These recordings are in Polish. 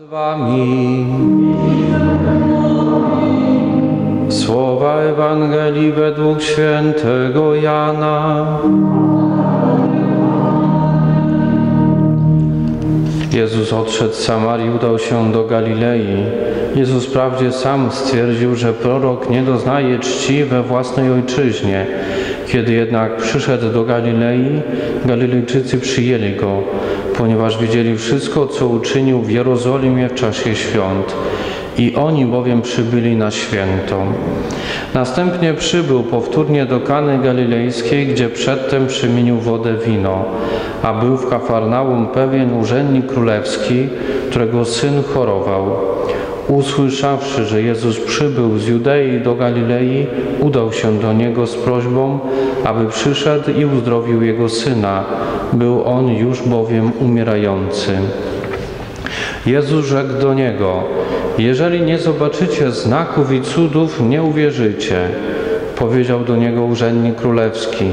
z wami. Słowa Ewangelii według świętego Jana. Jezus odszedł z Samarii, udał się do Galilei. Jezus wprawdzie sam stwierdził, że prorok nie doznaje czci we własnej ojczyźnie. Kiedy jednak przyszedł do Galilei, Galilejczycy przyjęli go, ponieważ widzieli wszystko, co uczynił w Jerozolimie w czasie świąt. I oni bowiem przybyli na święto. Następnie przybył powtórnie do Kany Galilejskiej, gdzie przedtem przemienił wodę wino. A był w Kafarnaum pewien urzędnik królewski, którego syn chorował. Usłyszawszy, że Jezus przybył z Judei do Galilei, udał się do niego z prośbą, aby przyszedł i uzdrowił jego syna. Był on już bowiem umierający. Jezus rzekł do niego: Jeżeli nie zobaczycie znaków i cudów, nie uwierzycie. Powiedział do niego urzędnik królewski: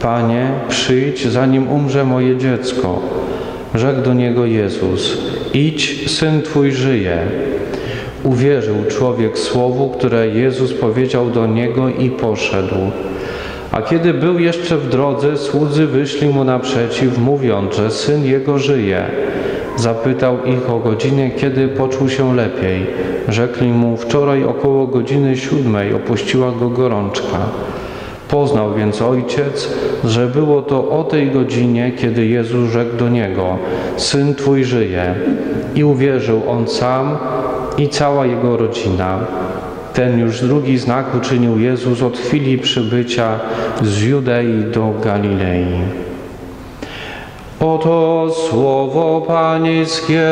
Panie, przyjdź, zanim umrze moje dziecko. Rzekł do niego Jezus: Idź, syn twój żyje. Uwierzył człowiek słowu, które Jezus powiedział do niego i poszedł. A kiedy był jeszcze w drodze, słudzy wyszli mu naprzeciw, mówiąc, że syn jego żyje. Zapytał ich o godzinę, kiedy poczuł się lepiej. Rzekli mu, wczoraj około godziny siódmej opuściła go gorączka. Poznał więc ojciec, że było to o tej godzinie, kiedy Jezus rzekł do niego: Syn twój żyje. I uwierzył on sam i cała jego rodzina. Ten już drugi znak uczynił Jezus od chwili przybycia z Judei do Galilei. Oto słowo Pańskie.